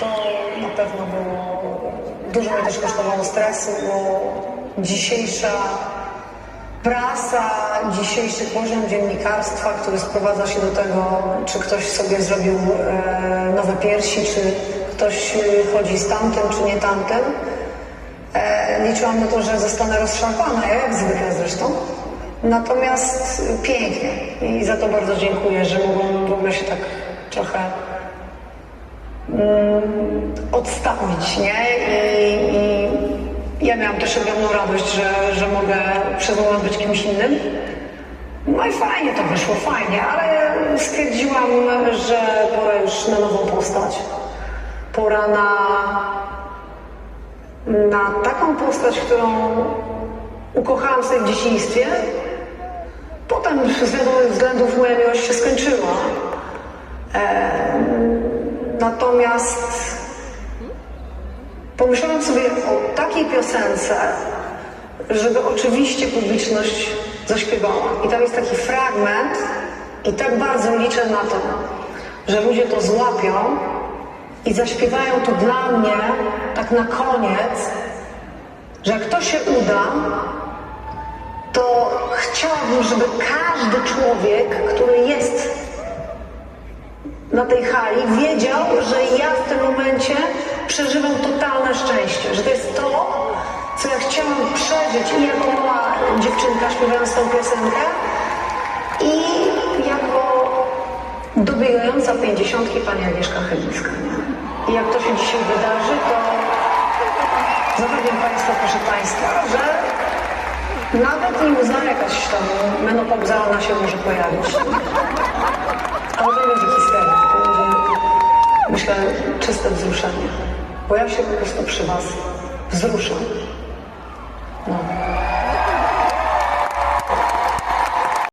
To na pewno było, dużo mnie też kosztowało stresu, bo dzisiejsza prasa, dzisiejszy poziom dziennikarstwa, który sprowadza się do tego, czy ktoś sobie zrobił e, nowe piersi, czy ktoś e, chodzi z tamtym, czy nie tamtym. E, liczyłam na to, że zostanę rozszarpana, jak zwykle zresztą. Natomiast pięknie i za to bardzo dziękuję, że mogłam w ogóle się tak trochę odstawić, nie? I, I ja miałam też ogromną radość, że, że mogę przez moment być kimś innym. No i fajnie to wyszło, fajnie, ale stwierdziłam, że pora już na nową postać. Pora na, na taką postać, którą ukochałam sobie w dzieciństwie. Potem z wiadomych względów moja miłość się skończyła. Natomiast pomyślałam sobie o takiej piosence, żeby oczywiście publiczność zaśpiewała. I tam jest taki fragment i tak bardzo liczę na to, że ludzie to złapią i zaśpiewają to dla mnie tak na koniec, że jak to się uda, to chciałabym, żeby każdy człowiek, który jest na tej hali, wiedział, że ja w tym momencie przeżywam totalne szczęście, że to jest to, co ja chciałam przeżyć i jako mała dziewczynka śpiewając tą piosenkę i jako dobiegająca pięćdziesiątki pani Agnieszka Chylińska. Nie? I jak to się dzisiaj wydarzy, to zapewniam Państwa, proszę Państwa, że nawet i łza jakaś tam menopauzalna się może pojawić. Ale będzie, myślę, czyste wzruszenie. Bo ja się po prostu przy Was wzruszam.